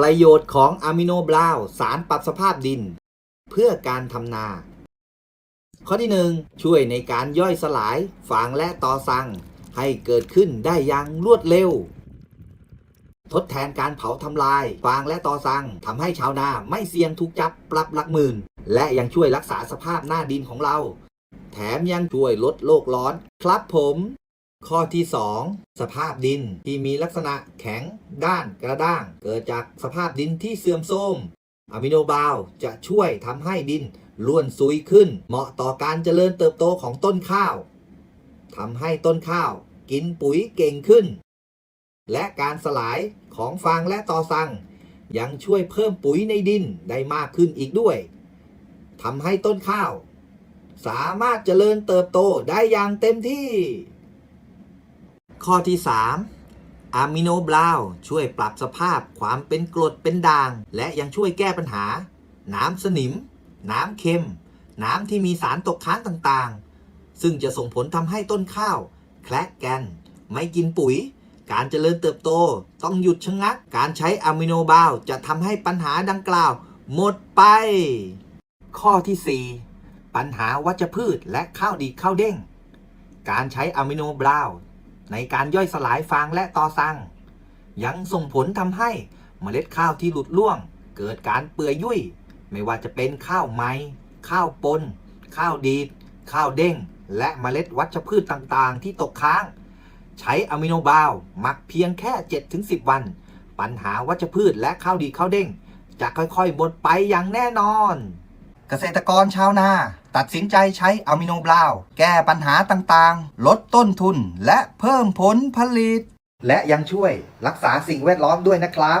ประโยชน์ของอะมิโนบราวสารปรับสภาพดิน เพื่อการทำนา ข้อที่ 1 ช่วยในการย่อยสลายฟางและตอสัง ให้เกิดขึ้นได้อย่างรวดเร็ว ทดแทนการเผาทำลายฟางและตอสังทำให้ชาวนาไม่เสี่ยงถูกจับปรับหลักหมื่น และยังช่วยรักษาสภาพหน้าดินของเรา แถมยังช่วยลดโลกร้อน ครับผม ข้อที่ 2 สภาพดินที่มีลักษณะแข็งด้านกระด้าง เกิดจากสภาพดินที่เสื่อมโทรมอะมิโนบาวจะช่วยทำให้ดินล้วนซุยขึ้น เหมาะต่อการเจริญเติบโตของต้นข้าวทำให้ต้นข้าวกินปุ๋ยเก่งขึ้น และการสลายของฟางและตอสัง ยังช่วยเพิ่มปุ๋ยในดินได้มากขึ้นอีกด้วยทำให้ต้นข้าว สามารถเจริญเติบโตได้อย่างเต็มที่ ข้อที่ 3อะมิโนบราวช่วยปรับสภาพความเป็นกรดเป็นด่าง และยังช่วยแก้ปัญหา น้ำสนิม น้ำเค็ม น้ำที่มีสารตกค้างต่างๆ ซึ่งจะส่งผลทำให้ต้นข้าว แคลกแกนไม่กินปุ๋ย การเจริญเติบโตต้องหยุดชะงัก การใช้อะมิโนบราวจะทำให้ปัญหาดังกล่าว หมดไป ข้อที่ 4 ปัญหาวัชพืชและข้าวดีข้าวเด้ง การใช้อะมิโนบราว ในการย่อยสลายฟางและตอสัง ยังส่งผลทำให้เมล็ดข้าวที่หลุดร่วง เกิดการเปื่อยยุ่ย ไม่ว่าจะเป็นข้าวไม้ข้าวปน ข้าวดีด ข้าวเด้ง และเมล็ดวัชพืชต่างๆ ที่ตกค้าง ใช้อะมิโนบาวหมักเพียงแค่ 7-10 วัน ปัญหาวัชพืชและข้าวดีข้าวเด้ง จะค่อยๆหมดไปอย่างแน่นอน เกษตรกรชาวนา ตัดสินใจใช้อะมิโนบราวน์แก้ปัญหาต่างๆ ลดต้นทุนและเพิ่มผลผลิต และยังช่วยรักษาสิ่งแวดล้อมด้วยนะครับ